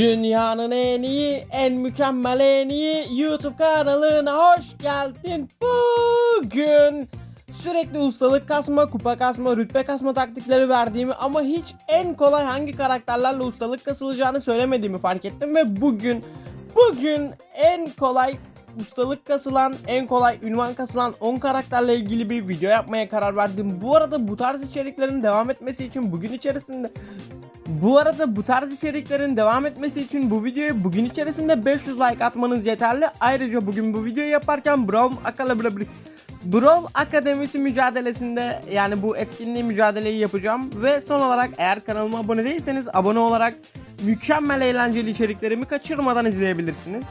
Dünyanın en iyi, en mükemmel en iyi YouTube kanalına hoş geldin. Bugün sürekli ustalık kasma, kupa kasma, rütbe kasma taktikleri verdiğimi ama hiç en kolay hangi karakterlerle ustalık kasılacağını söylemediğimi fark ettim ve bugün bugün en kolay ustalık kasılan, en kolay ünvan kasılan 10 karakterle ilgili bir video yapmaya karar verdim. Bu arada bu tarz içeriklerin devam etmesi için bugün içerisinde bu arada bu tarz içeriklerin devam etmesi için bu videoya bugün içerisinde 500 like atmanız yeterli. Ayrıca bugün bu videoyu yaparken Brawl Akademi Brawl Akademisi mücadelesinde yani bu etkinliği mücadeleyi yapacağım ve son olarak eğer kanalıma abone değilseniz abone olarak mükemmel eğlenceli içeriklerimi kaçırmadan izleyebilirsiniz.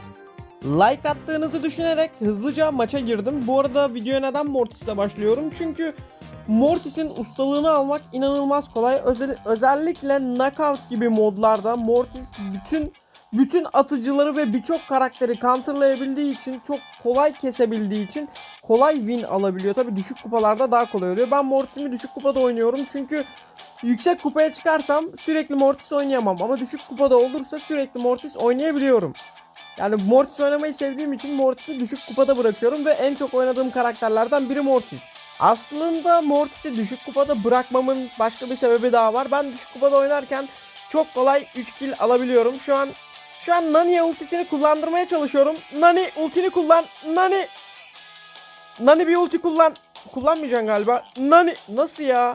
Like attığınızı düşünerek hızlıca maça girdim. Bu arada videoya neden Mortis'le başlıyorum? Çünkü Mortis'in ustalığını almak inanılmaz kolay. Özel, özellikle Knockout gibi modlarda Mortis bütün bütün atıcıları ve birçok karakteri counterlayabildiği için çok kolay kesebildiği için kolay win alabiliyor. Tabi düşük kupalarda daha kolay oluyor. Ben Mortis'imi düşük kupada oynuyorum çünkü yüksek kupaya çıkarsam sürekli Mortis oynayamam ama düşük kupada olursa sürekli Mortis oynayabiliyorum. Yani Mortis oynamayı sevdiğim için Mortis'i düşük kupada bırakıyorum ve en çok oynadığım karakterlerden biri Mortis. Aslında Mortis'i düşük kupada bırakmamın başka bir sebebi daha var. Ben düşük kupada oynarken çok kolay 3 kill alabiliyorum. Şu an şu an Nani'ye ultisini kullandırmaya çalışıyorum. Nani ultini kullan. Nani. Nani bir ulti kullan. Kullanmayacaksın galiba. Nani nasıl ya?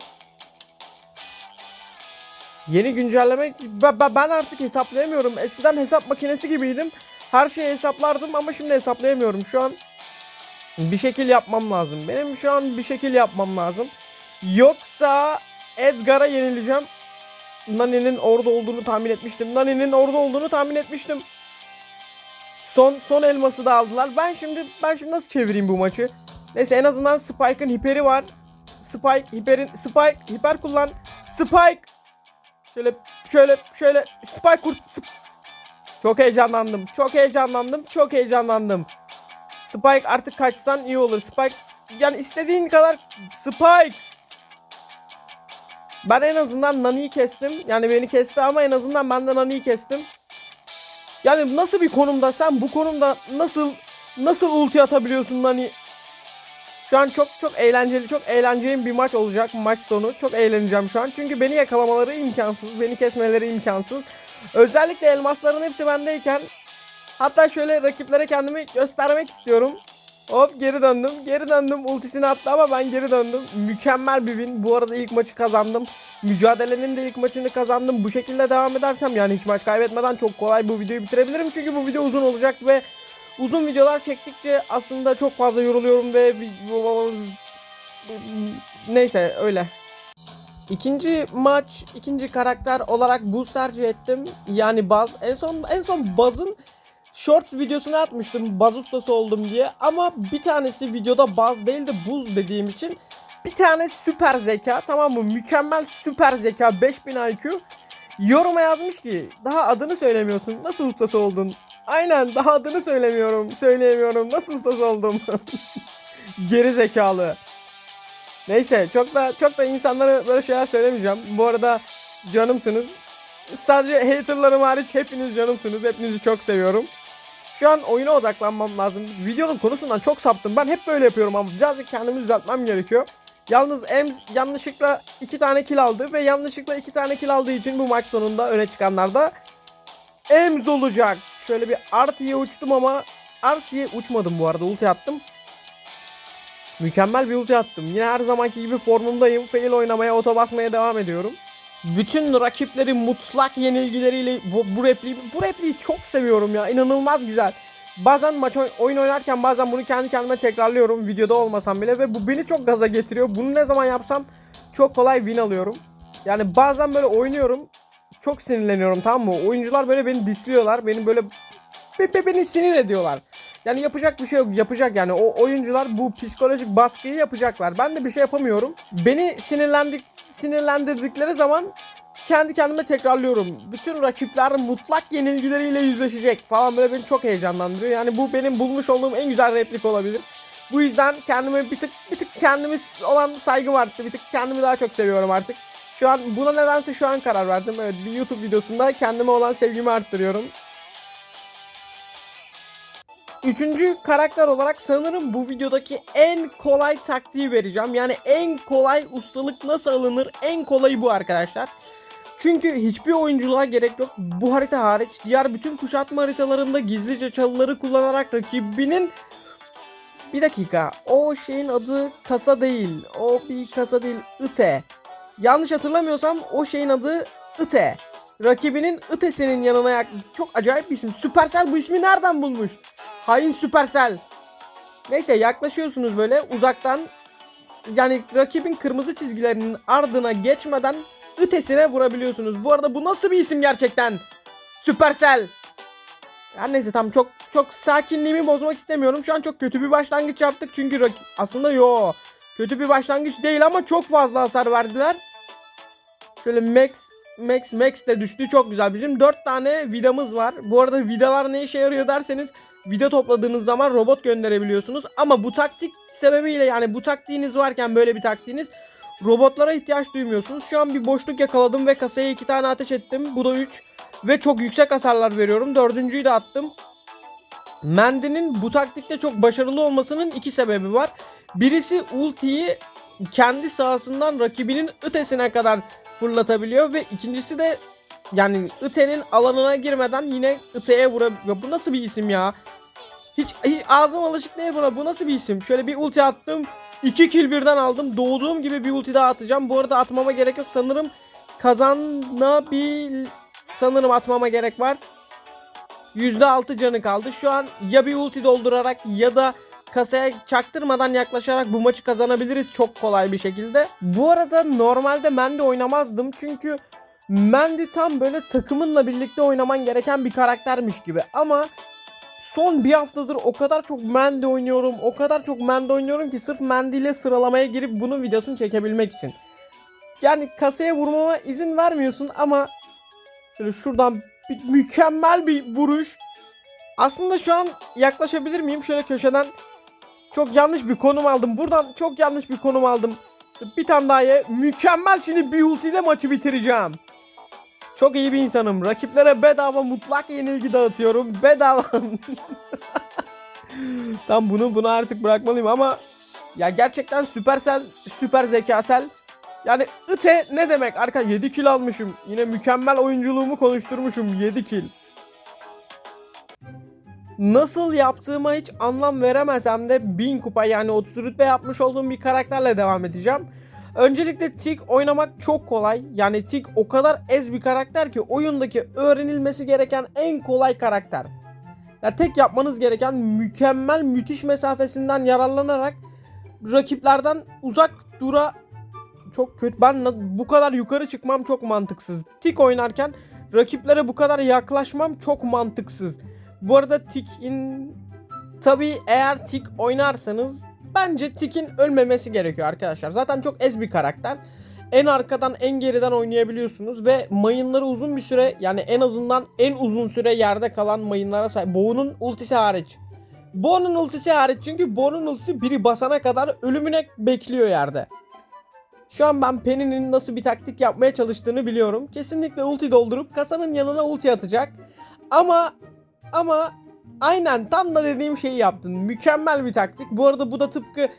Yeni güncelleme ben artık hesaplayamıyorum. Eskiden hesap makinesi gibiydim. Her şeyi hesaplardım ama şimdi hesaplayamıyorum. Şu an bir şekil yapmam lazım. Benim şu an bir şekil yapmam lazım. Yoksa Edgar'a yenileceğim. Nani'nin orada olduğunu tahmin etmiştim. Nani'nin orada olduğunu tahmin etmiştim. Son son elması da aldılar. Ben şimdi ben şimdi nasıl çevireyim bu maçı? Neyse en azından Spike'ın hiperi var. Spike hiperin Spike hiper kullan. Spike şöyle şöyle şöyle Spike kurt Çok heyecanlandım. Çok heyecanlandım. Çok heyecanlandım. Spike artık kaçsan iyi olur. Spike yani istediğin kadar Spike. Ben en azından Nani'yi kestim. Yani beni kesti ama en azından ben de Nani'yi kestim. Yani nasıl bir konumda sen bu konumda nasıl nasıl ulti atabiliyorsun Nani? Şu an çok çok eğlenceli, çok eğlenceli bir maç olacak maç sonu. Çok eğleneceğim şu an. Çünkü beni yakalamaları imkansız, beni kesmeleri imkansız. Özellikle elmasların hepsi bendeyken Hatta şöyle rakiplere kendimi göstermek istiyorum. Hop geri döndüm. Geri döndüm. Ultisini attı ama ben geri döndüm. Mükemmel bir win. Bu arada ilk maçı kazandım. Mücadelenin de ilk maçını kazandım. Bu şekilde devam edersem yani hiç maç kaybetmeden çok kolay bu videoyu bitirebilirim. Çünkü bu video uzun olacak ve uzun videolar çektikçe aslında çok fazla yoruluyorum ve neyse öyle. İkinci maç, ikinci karakter olarak Buz tercih ettim. Yani Baz. En son en son Baz'ın Shorts videosunu atmıştım Baz ustası oldum diye ama bir tanesi videoda Baz değil de Buz dediğim için bir tane süper zeka tamam mı? Mükemmel süper zeka 5000 IQ yoruma yazmış ki daha adını söylemiyorsun. Nasıl ustası oldun? Aynen daha adını söylemiyorum. Söyleyemiyorum. Nasıl ustası oldum? Geri zekalı. Neyse çok da çok da insanlara böyle şeyler söylemeyeceğim. Bu arada canımsınız. Sadece haterlarım hariç hepiniz canımsınız. Hepinizi çok seviyorum. Şu an oyuna odaklanmam lazım. Videonun konusundan çok saptım. Ben hep böyle yapıyorum ama birazcık kendimi düzeltmem gerekiyor. Yalnız em yanlışlıkla iki tane kill aldı ve yanlışlıkla iki tane kill aldığı için bu maç sonunda öne çıkanlar da Ems olacak. Şöyle bir Artie'ye uçtum ama Artie'ye uçmadım bu arada ulti attım. Mükemmel bir ulti attım. Yine her zamanki gibi formumdayım. Fail oynamaya, oto basmaya devam ediyorum. Bütün rakipleri mutlak yenilgileriyle bu, bu repliği bu repliği çok seviyorum ya. İnanılmaz güzel. Bazen maç oy- oyun oynarken bazen bunu kendi kendime tekrarlıyorum videoda olmasam bile ve bu beni çok gaza getiriyor. Bunu ne zaman yapsam çok kolay win alıyorum. Yani bazen böyle oynuyorum. Çok sinirleniyorum tamam mı? Oyuncular böyle beni disliyorlar. Beni böyle be- be- beni sinir ediyorlar. Yani yapacak bir şey yok. Yapacak yani. O oyuncular bu psikolojik baskıyı yapacaklar. Ben de bir şey yapamıyorum. Beni sinirlendik sinirlendirdikleri zaman kendi kendime tekrarlıyorum. Bütün rakipler mutlak yenilgileriyle yüzleşecek falan böyle beni çok heyecanlandırıyor. Yani bu benim bulmuş olduğum en güzel replik olabilir. Bu yüzden kendime bir tık bir tık kendime olan saygım arttı. Bir tık kendimi daha çok seviyorum artık. Şu an buna nedense şu an karar verdim. Evet bir YouTube videosunda kendime olan sevgimi arttırıyorum. Üçüncü karakter olarak sanırım bu videodaki en kolay taktiği vereceğim. Yani en kolay ustalık nasıl alınır en kolayı bu arkadaşlar. Çünkü hiçbir oyunculuğa gerek yok. Bu harita hariç diğer bütün kuşatma haritalarında gizlice çalıları kullanarak rakibinin bir dakika o şeyin adı kasa değil. O bir kasa değil ite. Yanlış hatırlamıyorsam o şeyin adı ite. Rakibinin ıtesinin yanına yak çok acayip bir isim. Supercell bu ismi nereden bulmuş? Hain Supercell. Neyse yaklaşıyorsunuz böyle uzaktan. Yani rakibin kırmızı çizgilerinin ardına geçmeden ötesine vurabiliyorsunuz. Bu arada bu nasıl bir isim gerçekten? Supercell. Her neyse tam çok çok sakinliğimi bozmak istemiyorum. Şu an çok kötü bir başlangıç yaptık çünkü rak- aslında yo kötü bir başlangıç değil ama çok fazla hasar verdiler. Şöyle Max Max Max de düştü çok güzel. Bizim 4 tane vidamız var. Bu arada vidalar ne işe yarıyor derseniz vida topladığınız zaman robot gönderebiliyorsunuz. Ama bu taktik sebebiyle yani bu taktiğiniz varken böyle bir taktiğiniz robotlara ihtiyaç duymuyorsunuz. Şu an bir boşluk yakaladım ve kasaya iki tane ateş ettim. Bu da 3 ve çok yüksek hasarlar veriyorum. Dördüncüyü de attım. Mendy'nin bu taktikte çok başarılı olmasının iki sebebi var. Birisi ultiyi kendi sahasından rakibinin ötesine kadar fırlatabiliyor ve ikincisi de yani Ite'nin alanına girmeden yine Ite'ye vurabiliyor. Bu nasıl bir isim ya? Hiç, hiç ağzım alışık değil buna. Bu nasıl bir isim? Şöyle bir ulti attım. 2 kill birden aldım. Doğduğum gibi bir ulti daha atacağım. Bu arada atmama gerek yok. Sanırım kazanabil... Sanırım atmama gerek var. %6 canı kaldı. Şu an ya bir ulti doldurarak ya da kasaya çaktırmadan yaklaşarak bu maçı kazanabiliriz çok kolay bir şekilde. Bu arada normalde Mendy oynamazdım çünkü Mendy tam böyle takımınla birlikte oynaman gereken bir karaktermiş gibi ama son bir haftadır o kadar çok Mendy oynuyorum, o kadar çok Mendy oynuyorum ki sırf Mendy ile sıralamaya girip bunun videosunu çekebilmek için. Yani kasaya vurmama izin vermiyorsun ama şöyle şuradan bir mükemmel bir vuruş. Aslında şu an yaklaşabilir miyim? Şöyle köşeden çok yanlış bir konum aldım. Buradan çok yanlış bir konum aldım. Bir tane daha ye. Mükemmel şimdi bir ultiyle maçı bitireceğim. Çok iyi bir insanım. Rakiplere bedava mutlak yenilgi dağıtıyorum. Bedava. Tam bunu bunu artık bırakmalıyım ama ya gerçekten süpersel, süper zekasel. Yani ite ne demek? Arka 7 kill almışım. Yine mükemmel oyunculuğumu konuşturmuşum. 7 kill. Nasıl yaptığıma hiç anlam veremesem de 1000 kupa yani 30 rütbe yapmış olduğum bir karakterle devam edeceğim. Öncelikle Tik oynamak çok kolay. Yani Tik o kadar ez bir karakter ki oyundaki öğrenilmesi gereken en kolay karakter. Ya tek yapmanız gereken mükemmel müthiş mesafesinden yararlanarak rakiplerden uzak dura çok kötü. Ben bu kadar yukarı çıkmam çok mantıksız. Tik oynarken rakiplere bu kadar yaklaşmam çok mantıksız. Bu arada Tik'in tabii eğer Tik oynarsanız bence Tik'in ölmemesi gerekiyor arkadaşlar. Zaten çok ez bir karakter. En arkadan en geriden oynayabiliyorsunuz ve mayınları uzun bir süre yani en azından en uzun süre yerde kalan mayınlara sahip. Bo'nun ultisi hariç. Bo'nun ultisi hariç çünkü Bo'nun ultisi biri basana kadar ölümüne bekliyor yerde. Şu an ben Penny'nin nasıl bir taktik yapmaya çalıştığını biliyorum. Kesinlikle ulti doldurup kasanın yanına ulti atacak. Ama ama aynen tam da dediğim şeyi yaptın. Mükemmel bir taktik. Bu arada bu da tıpkı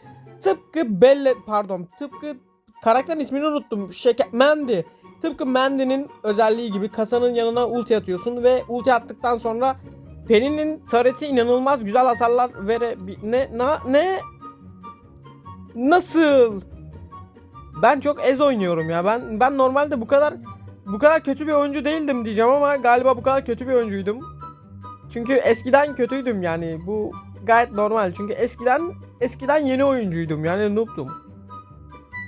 tıpkı Belle pardon tıpkı karakterin ismini unuttum. Şeker Mandy. Tıpkı Mandy'nin özelliği gibi kasanın yanına ulti atıyorsun ve ulti attıktan sonra Penny'nin tareti inanılmaz güzel hasarlar vere ne na, ne nasıl ben çok ez oynuyorum ya. Ben ben normalde bu kadar bu kadar kötü bir oyuncu değildim diyeceğim ama galiba bu kadar kötü bir oyuncuydum. Çünkü eskiden kötüydüm yani. Bu gayet normal. Çünkü eskiden eskiden yeni oyuncuydum. Yani noob'tum.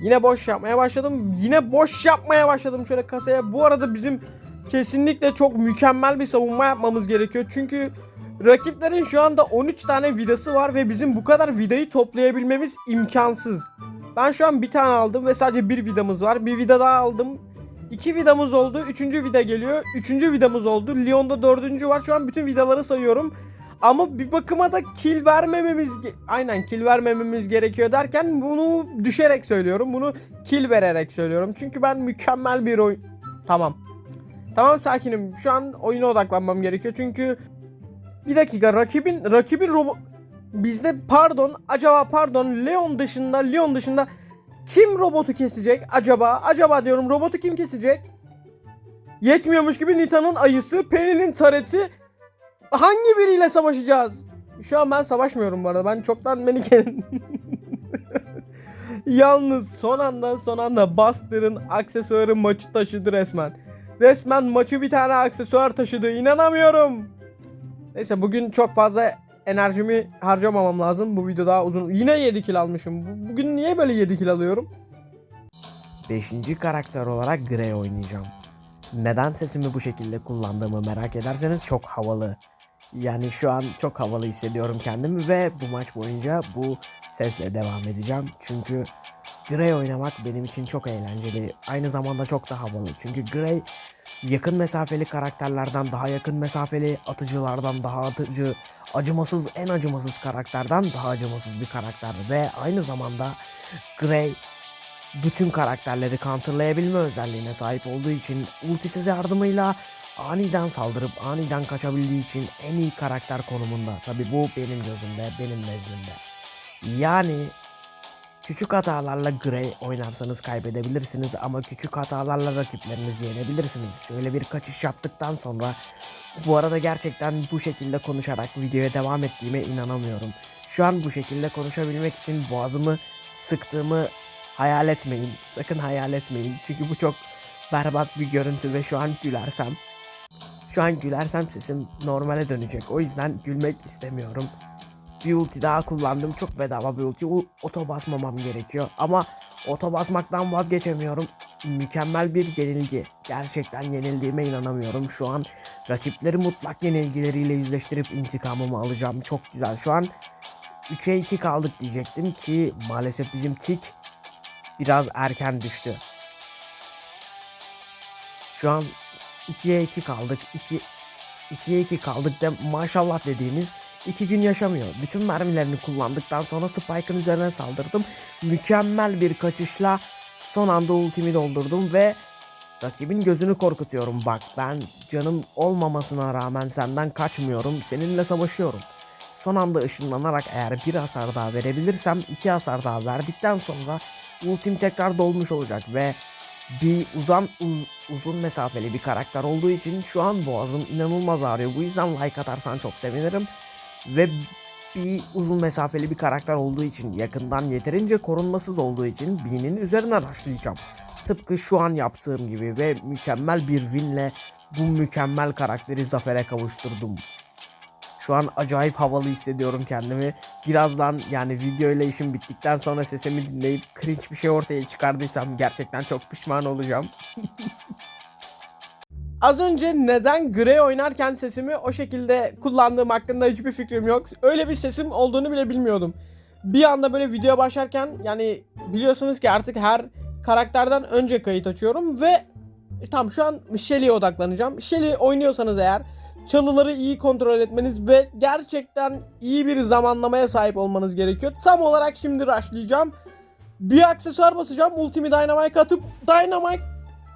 Yine boş yapmaya başladım. Yine boş yapmaya başladım şöyle kasaya. Bu arada bizim kesinlikle çok mükemmel bir savunma yapmamız gerekiyor. Çünkü rakiplerin şu anda 13 tane vidası var ve bizim bu kadar vidayı toplayabilmemiz imkansız. Ben şu an bir tane aldım ve sadece bir vidamız var. Bir vida daha aldım. İki vidamız oldu. Üçüncü vida geliyor. Üçüncü vidamız oldu. Lyon'da dördüncü var. Şu an bütün vidaları sayıyorum. Ama bir bakıma da kill vermememiz aynen kill vermememiz gerekiyor derken bunu düşerek söylüyorum. Bunu kill vererek söylüyorum. Çünkü ben mükemmel bir oyun Tamam. Tamam sakinim. Şu an oyuna odaklanmam gerekiyor. Çünkü bir dakika rakibin rakibin robot bizde pardon acaba pardon Leon dışında Leon dışında kim robotu kesecek acaba? Acaba diyorum robotu kim kesecek? Yetmiyormuş gibi Nita'nın ayısı, Penny'nin tareti hangi biriyle savaşacağız? Şu an ben savaşmıyorum bu arada. Ben çoktan beni Yalnız son anda son anda Buster'ın aksesuarı maçı taşıdı resmen. Resmen maçı bir tane aksesuar taşıdı. İnanamıyorum. Neyse bugün çok fazla enerjimi harcamamam lazım. Bu video daha uzun. Yine 7 kill almışım. Bu- Bugün niye böyle 7 kill alıyorum? 5. karakter olarak Grey oynayacağım. Neden sesimi bu şekilde kullandığımı merak ederseniz çok havalı. Yani şu an çok havalı hissediyorum kendimi ve bu maç boyunca bu sesle devam edeceğim. Çünkü Grey oynamak benim için çok eğlenceli. Aynı zamanda çok da havalı. Çünkü Grey yakın mesafeli karakterlerden daha yakın mesafeli, atıcılardan daha atıcı, acımasız en acımasız karakterden daha acımasız bir karakter ve aynı zamanda Grey bütün karakterleri counterlayabilme özelliğine sahip olduğu için ultisiz yardımıyla aniden saldırıp aniden kaçabildiği için en iyi karakter konumunda. Tabi bu benim gözümde, benim nezdimde. Yani küçük hatalarla Grey oynarsanız kaybedebilirsiniz ama küçük hatalarla rakiplerinizi yenebilirsiniz. Şöyle bir kaçış yaptıktan sonra bu arada gerçekten bu şekilde konuşarak videoya devam ettiğime inanamıyorum. Şu an bu şekilde konuşabilmek için boğazımı sıktığımı hayal etmeyin. Sakın hayal etmeyin. Çünkü bu çok berbat bir görüntü ve şu an gülersem şu an gülersem sesim normale dönecek. O yüzden gülmek istemiyorum. Bir ulti daha kullandım. Çok bedava bir ulti. Oto basmamam gerekiyor. Ama oto basmaktan vazgeçemiyorum. Mükemmel bir yenilgi. Gerçekten yenildiğime inanamıyorum. Şu an rakipleri mutlak yenilgileriyle yüzleştirip intikamımı alacağım. Çok güzel. Şu an 3'e 2 kaldık diyecektim ki maalesef bizim tik biraz erken düştü. Şu an 2'ye 2 kaldık. 2 2'ye 2 kaldık de maşallah dediğimiz 2 gün yaşamıyor. Bütün mermilerini kullandıktan sonra Spike'ın üzerine saldırdım. Mükemmel bir kaçışla son anda ultimi doldurdum ve rakibin gözünü korkutuyorum. Bak ben canım olmamasına rağmen senden kaçmıyorum. Seninle savaşıyorum. Son anda ışınlanarak eğer bir hasar daha verebilirsem iki hasar daha verdikten sonra ultim tekrar dolmuş olacak ve bir uzan uz- uzun mesafeli bir karakter olduğu için şu an boğazım inanılmaz ağrıyor. Bu yüzden like atarsan çok sevinirim. Ve bir uzun mesafeli bir karakter olduğu için yakından yeterince korunmasız olduğu için B'nin üzerine rushlayacağım. Tıpkı şu an yaptığım gibi ve mükemmel bir winle bu mükemmel karakteri zafere kavuşturdum. Şu an acayip havalı hissediyorum kendimi. Birazdan yani video ile işim bittikten sonra sesimi dinleyip cringe bir şey ortaya çıkardıysam gerçekten çok pişman olacağım. Az önce neden Grey oynarken sesimi o şekilde kullandığım hakkında hiçbir fikrim yok. Öyle bir sesim olduğunu bile bilmiyordum. Bir anda böyle video başlarken yani biliyorsunuz ki artık her karakterden önce kayıt açıyorum ve tam şu an Shelly'e odaklanacağım. Shelly oynuyorsanız eğer çalıları iyi kontrol etmeniz ve gerçekten iyi bir zamanlamaya sahip olmanız gerekiyor. Tam olarak şimdi rushlayacağım. Bir aksesuar basacağım. Ultimi Dynamite atıp Dynamite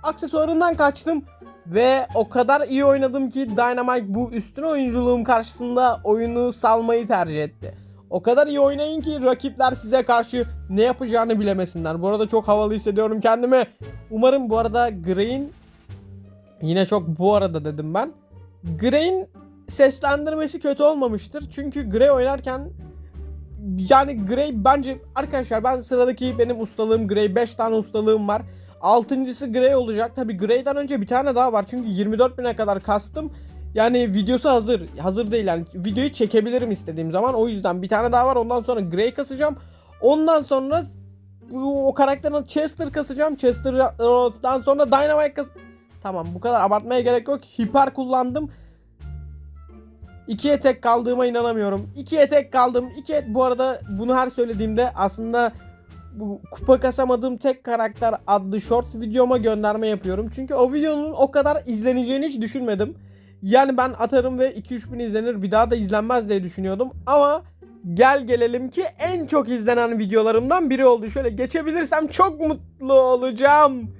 aksesuarından kaçtım. Ve o kadar iyi oynadım ki Dynamite bu üstün oyunculuğum karşısında oyunu salmayı tercih etti. O kadar iyi oynayın ki rakipler size karşı ne yapacağını bilemesinler. Bu arada çok havalı hissediyorum kendimi. Umarım bu arada Grey'in yine çok bu arada dedim ben. Grey'in seslendirmesi kötü olmamıştır. Çünkü Grey oynarken yani Grey bence arkadaşlar ben sıradaki benim ustalığım Grey 5 tane ustalığım var. Altıncısı Grey olacak. Tabi Grey'den önce bir tane daha var. Çünkü 24 bine kadar kastım. Yani videosu hazır. Hazır değil yani. Videoyu çekebilirim istediğim zaman. O yüzden bir tane daha var. Ondan sonra Grey kasacağım. Ondan sonra o karakterin Chester kasacağım. Chester'dan sonra Dynamite kas... Tamam bu kadar abartmaya gerek yok. Hiper kullandım. İkiye tek kaldığıma inanamıyorum. İkiye tek kaldım. İki bu arada bunu her söylediğimde aslında bu kupa kasamadığım tek karakter adlı short videoma gönderme yapıyorum. Çünkü o videonun o kadar izleneceğini hiç düşünmedim. Yani ben atarım ve 2-3 bin izlenir bir daha da izlenmez diye düşünüyordum. Ama gel gelelim ki en çok izlenen videolarımdan biri oldu. Şöyle geçebilirsem çok mutlu olacağım.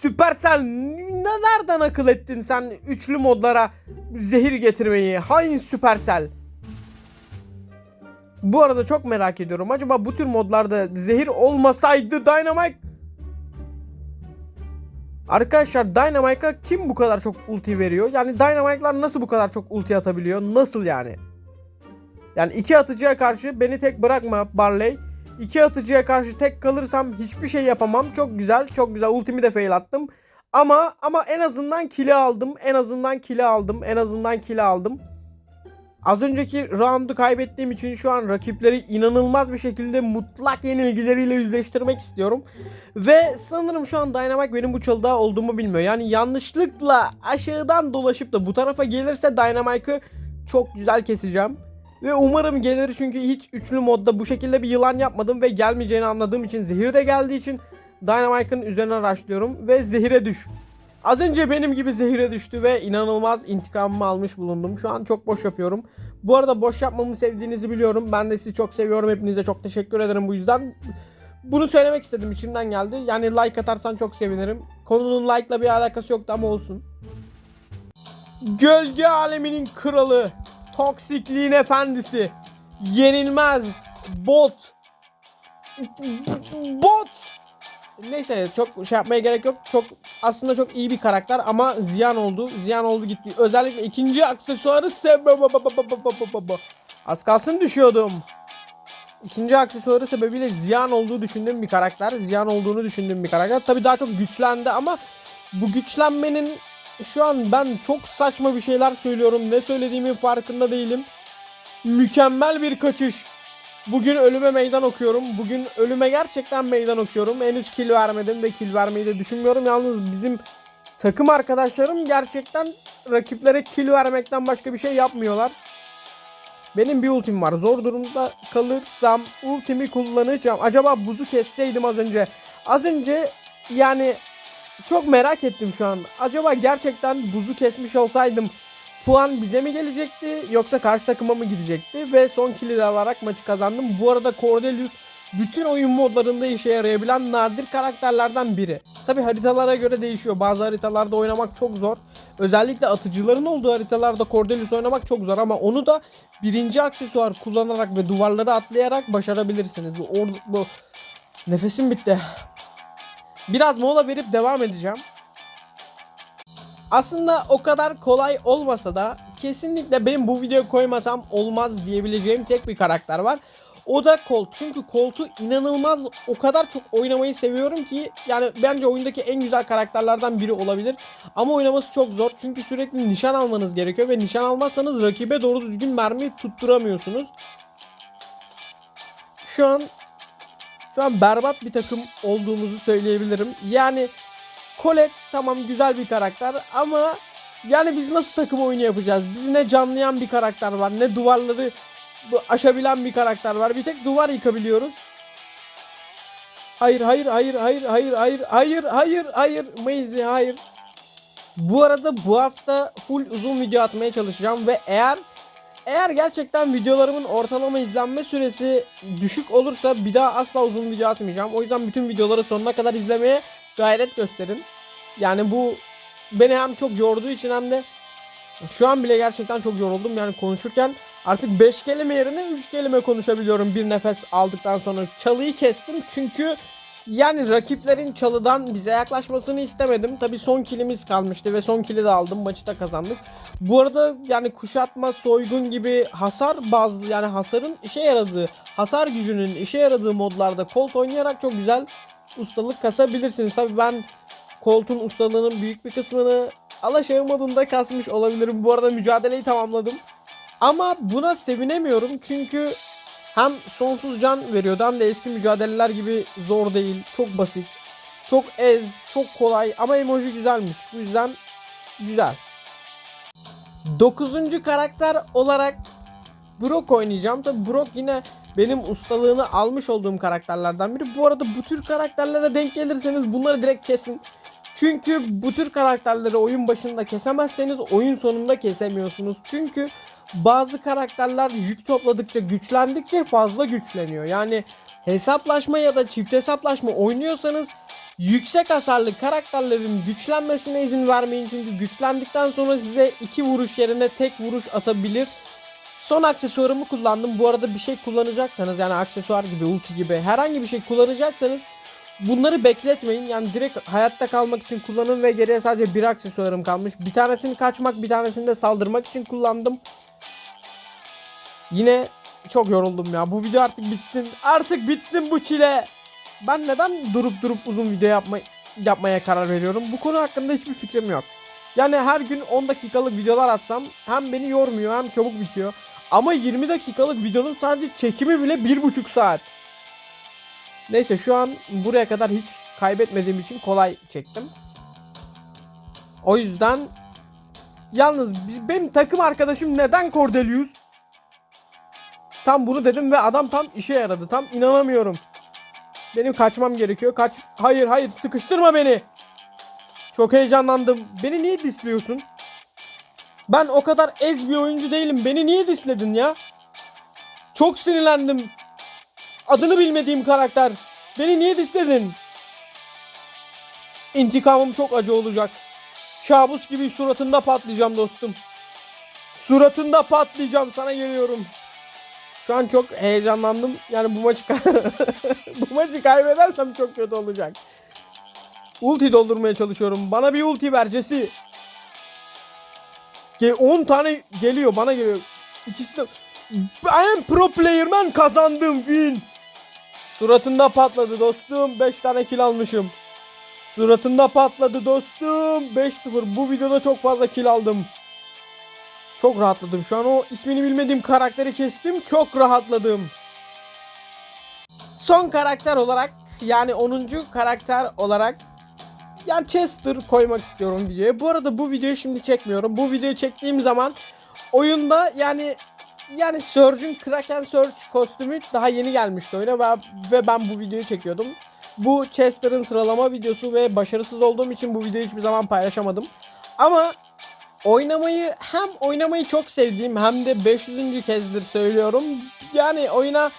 Supercell ne nereden akıl ettin sen üçlü modlara zehir getirmeyi? Hain Supercell. Bu arada çok merak ediyorum. Acaba bu tür modlarda zehir olmasaydı Dynamite Arkadaşlar Dynamite'a kim bu kadar çok ulti veriyor? Yani Dynamite'lar nasıl bu kadar çok ulti atabiliyor? Nasıl yani? Yani iki atıcıya karşı beni tek bırakma Barley. İki atıcıya karşı tek kalırsam hiçbir şey yapamam. Çok güzel, çok güzel. Ultimi de fail attım. Ama ama en azından kili aldım. En azından kili aldım. En azından kili aldım. Az önceki roundu kaybettiğim için şu an rakipleri inanılmaz bir şekilde mutlak yenilgileriyle yüzleştirmek istiyorum. Ve sanırım şu an Dynamite benim bu çalıda olduğumu bilmiyor. Yani yanlışlıkla aşağıdan dolaşıp da bu tarafa gelirse Dynamite'ı çok güzel keseceğim. Ve umarım gelir çünkü hiç üçlü modda bu şekilde bir yılan yapmadım ve gelmeyeceğini anladığım için zehir de geldiği için Dynamite'ın üzerine araştırıyorum ve zehire düş. Az önce benim gibi zehire düştü ve inanılmaz intikamımı almış bulundum. Şu an çok boş yapıyorum. Bu arada boş yapmamı sevdiğinizi biliyorum. Ben de sizi çok seviyorum. Hepinize çok teşekkür ederim bu yüzden. Bunu söylemek istedim içimden geldi. Yani like atarsan çok sevinirim. Konunun like'la bir alakası yoktu ama olsun. Gölge aleminin kralı. Toksikliğin efendisi. Yenilmez. Bot. Bot. Neyse çok şey yapmaya gerek yok. Çok aslında çok iyi bir karakter ama ziyan oldu. Ziyan oldu gitti. Özellikle ikinci aksesuarı sebep Az kalsın düşüyordum. İkinci aksesuarı sebebiyle ziyan olduğu düşündüğüm bir karakter. Ziyan olduğunu düşündüğüm bir karakter. Tabi daha çok güçlendi ama bu güçlenmenin şu an ben çok saçma bir şeyler söylüyorum. Ne söylediğimin farkında değilim. Mükemmel bir kaçış. Bugün ölüme meydan okuyorum. Bugün ölüme gerçekten meydan okuyorum. Henüz kill vermedim ve kill vermeyi de düşünmüyorum. Yalnız bizim takım arkadaşlarım gerçekten rakiplere kill vermekten başka bir şey yapmıyorlar. Benim bir ultim var. Zor durumda kalırsam ultimi kullanacağım. Acaba buzu kesseydim az önce. Az önce yani çok merak ettim şu an. Acaba gerçekten buzu kesmiş olsaydım puan bize mi gelecekti yoksa karşı takıma mı gidecekti ve son kill'i de alarak maçı kazandım. Bu arada Cordelius bütün oyun modlarında işe yarayabilen nadir karakterlerden biri. Tabi haritalara göre değişiyor. Bazı haritalarda oynamak çok zor. Özellikle atıcıların olduğu haritalarda Cordelius oynamak çok zor ama onu da birinci aksesuar kullanarak ve duvarları atlayarak başarabilirsiniz. Bu, or- bu nefesim bitti. Biraz mola verip devam edeceğim. Aslında o kadar kolay olmasa da kesinlikle benim bu videoyu koymasam olmaz diyebileceğim tek bir karakter var. O da Colt. Çünkü Colt'u inanılmaz o kadar çok oynamayı seviyorum ki yani bence oyundaki en güzel karakterlerden biri olabilir. Ama oynaması çok zor. Çünkü sürekli nişan almanız gerekiyor ve nişan almazsanız rakibe doğru düzgün mermi tutturamıyorsunuz. Şu an şu an berbat bir takım olduğumuzu söyleyebilirim. Yani Colette tamam güzel bir karakter ama yani biz nasıl takım oyunu yapacağız? Biz ne canlayan bir karakter var ne duvarları aşabilen bir karakter var. Bir tek duvar yıkabiliyoruz. Hayır hayır hayır hayır hayır hayır hayır hayır hayır Maisie hayır. Bu arada bu hafta full uzun video atmaya çalışacağım ve eğer eğer gerçekten videolarımın ortalama izlenme süresi düşük olursa bir daha asla uzun video atmayacağım. O yüzden bütün videoları sonuna kadar izlemeye gayret gösterin. Yani bu beni hem çok yorduğu için hem de şu an bile gerçekten çok yoruldum. Yani konuşurken artık 5 kelime yerine 3 kelime konuşabiliyorum bir nefes aldıktan sonra. Çalıyı kestim çünkü yani rakiplerin çalıdan bize yaklaşmasını istemedim. Tabi son kilimiz kalmıştı ve son kili de aldım. Maçı da kazandık. Bu arada yani kuşatma, soygun gibi hasar bazlı yani hasarın işe yaradığı, hasar gücünün işe yaradığı modlarda Colt oynayarak çok güzel ustalık kasabilirsiniz. Tabi ben Colt'un ustalığının büyük bir kısmını Alaşağı modunda kasmış olabilirim. Bu arada mücadeleyi tamamladım. Ama buna sevinemiyorum çünkü hem sonsuz can veriyordu hem de eski mücadeleler gibi zor değil. Çok basit. Çok ez, çok kolay ama emoji güzelmiş. Bu yüzden güzel. Dokuzuncu karakter olarak Brock oynayacağım. Tabi Brock yine benim ustalığını almış olduğum karakterlerden biri. Bu arada bu tür karakterlere denk gelirseniz bunları direkt kesin. Çünkü bu tür karakterleri oyun başında kesemezseniz oyun sonunda kesemiyorsunuz. Çünkü bazı karakterler yük topladıkça güçlendikçe fazla güçleniyor. Yani hesaplaşma ya da çift hesaplaşma oynuyorsanız yüksek hasarlı karakterlerin güçlenmesine izin vermeyin. Çünkü güçlendikten sonra size iki vuruş yerine tek vuruş atabilir. Son aksesuarımı kullandım. Bu arada bir şey kullanacaksanız yani aksesuar gibi, ulti gibi herhangi bir şey kullanacaksanız bunları bekletmeyin. Yani direkt hayatta kalmak için kullanın ve geriye sadece bir aksesuarım kalmış. Bir tanesini kaçmak, bir tanesini de saldırmak için kullandım. Yine çok yoruldum ya. Bu video artık bitsin. Artık bitsin bu çile. Ben neden durup durup uzun video yapma, yapmaya karar veriyorum? Bu konu hakkında hiçbir fikrim yok. Yani her gün 10 dakikalık videolar atsam hem beni yormuyor hem çabuk bitiyor. Ama 20 dakikalık videonun sadece çekimi bile 1,5 saat. Neyse şu an buraya kadar hiç kaybetmediğim için kolay çektim. O yüzden yalnız benim takım arkadaşım neden Cordelius? Tam bunu dedim ve adam tam işe yaradı. Tam inanamıyorum. Benim kaçmam gerekiyor. Kaç. Hayır hayır sıkıştırma beni. Çok heyecanlandım. Beni niye disliyorsun? Ben o kadar ez bir oyuncu değilim. Beni niye disledin ya? Çok sinirlendim. Adını bilmediğim karakter. Beni niye disledin? İntikamım çok acı olacak. Kabus gibi suratında patlayacağım dostum. Suratında patlayacağım sana geliyorum. Şu an çok heyecanlandım. Yani bu maçı bu maçı kaybedersem çok kötü olacak. Ulti doldurmaya çalışıyorum. Bana bir ulti ver Jesse. Ge 10 tane geliyor bana geliyor. İkisi de I pro player man kazandım win. Suratında patladı dostum. 5 tane kill almışım. Suratında patladı dostum. 5-0. Bu videoda çok fazla kill aldım. Çok rahatladım. Şu an o ismini bilmediğim karakteri kestim. Çok rahatladım. Son karakter olarak yani 10. karakter olarak yani Chester koymak istiyorum videoya. Bu arada bu videoyu şimdi çekmiyorum. Bu videoyu çektiğim zaman oyunda yani yani Surge'ün Kraken Surge kostümü daha yeni gelmişti oyuna ve, ve ben bu videoyu çekiyordum. Bu Chester'ın sıralama videosu ve başarısız olduğum için bu videoyu hiçbir zaman paylaşamadım. Ama oynamayı hem oynamayı çok sevdiğim hem de 500. kezdir söylüyorum. Yani oyuna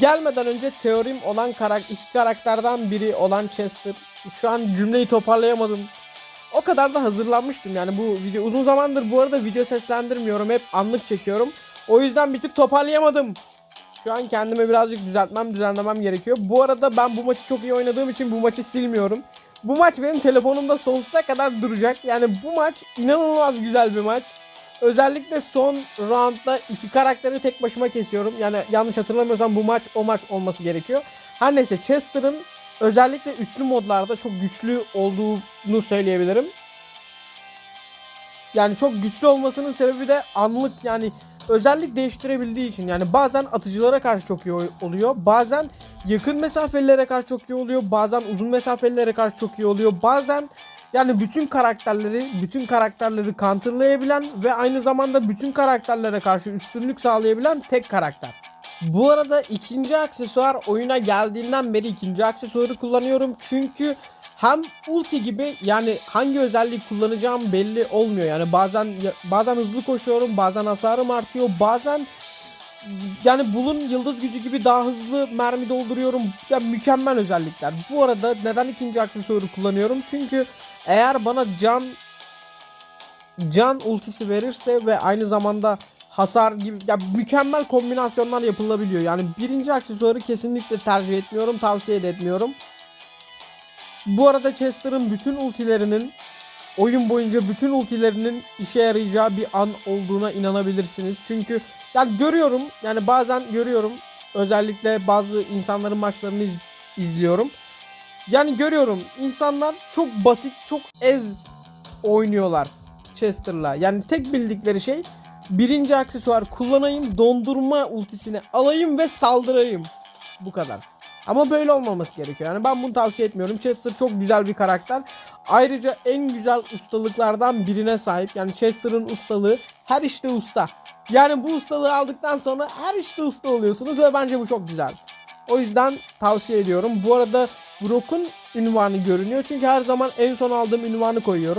gelmeden önce teorim olan karak iki karakterden biri olan Chester. Şu an cümleyi toparlayamadım. O kadar da hazırlanmıştım yani bu video uzun zamandır bu arada video seslendirmiyorum hep anlık çekiyorum. O yüzden bir tık toparlayamadım. Şu an kendime birazcık düzeltmem, düzenlemem gerekiyor. Bu arada ben bu maçı çok iyi oynadığım için bu maçı silmiyorum. Bu maç benim telefonumda sonsuza kadar duracak. Yani bu maç inanılmaz güzel bir maç. Özellikle son roundda iki karakteri tek başıma kesiyorum. Yani yanlış hatırlamıyorsam bu maç o maç olması gerekiyor. Her neyse Chester'ın özellikle üçlü modlarda çok güçlü olduğunu söyleyebilirim. Yani çok güçlü olmasının sebebi de anlık yani özellik değiştirebildiği için. Yani bazen atıcılara karşı çok iyi oluyor. Bazen yakın mesafelere karşı çok iyi oluyor. Bazen uzun mesafelere karşı çok iyi oluyor. Bazen yani bütün karakterleri, bütün karakterleri counterlayabilen ve aynı zamanda bütün karakterlere karşı üstünlük sağlayabilen tek karakter. Bu arada ikinci aksesuar oyuna geldiğinden beri ikinci aksesuarı kullanıyorum. Çünkü hem ulti gibi yani hangi özelliği kullanacağım belli olmuyor. Yani bazen bazen hızlı koşuyorum, bazen hasarım artıyor, bazen yani bulun yıldız gücü gibi daha hızlı mermi dolduruyorum. Ya mükemmel özellikler. Bu arada neden ikinci aksesuarı kullanıyorum? Çünkü eğer bana can can ultisi verirse ve aynı zamanda hasar gibi ya mükemmel kombinasyonlar yapılabiliyor. Yani birinci aksesuarı kesinlikle tercih etmiyorum, tavsiye de etmiyorum. Bu arada Chester'ın bütün ultilerinin oyun boyunca bütün ultilerinin işe yarayacağı bir an olduğuna inanabilirsiniz. Çünkü yani görüyorum yani bazen görüyorum özellikle bazı insanların maçlarını iz- izliyorum. Yani görüyorum insanlar çok basit çok ez oynuyorlar Chester'la. Yani tek bildikleri şey birinci aksesuar kullanayım dondurma ultisini alayım ve saldırayım. Bu kadar. Ama böyle olmaması gerekiyor. Yani ben bunu tavsiye etmiyorum. Chester çok güzel bir karakter. Ayrıca en güzel ustalıklardan birine sahip. Yani Chester'ın ustalığı her işte usta. Yani bu ustalığı aldıktan sonra her işte usta oluyorsunuz ve bence bu çok güzel. O yüzden tavsiye ediyorum. Bu arada Brock'un ünvanı görünüyor. Çünkü her zaman en son aldığım ünvanı koyuyorum.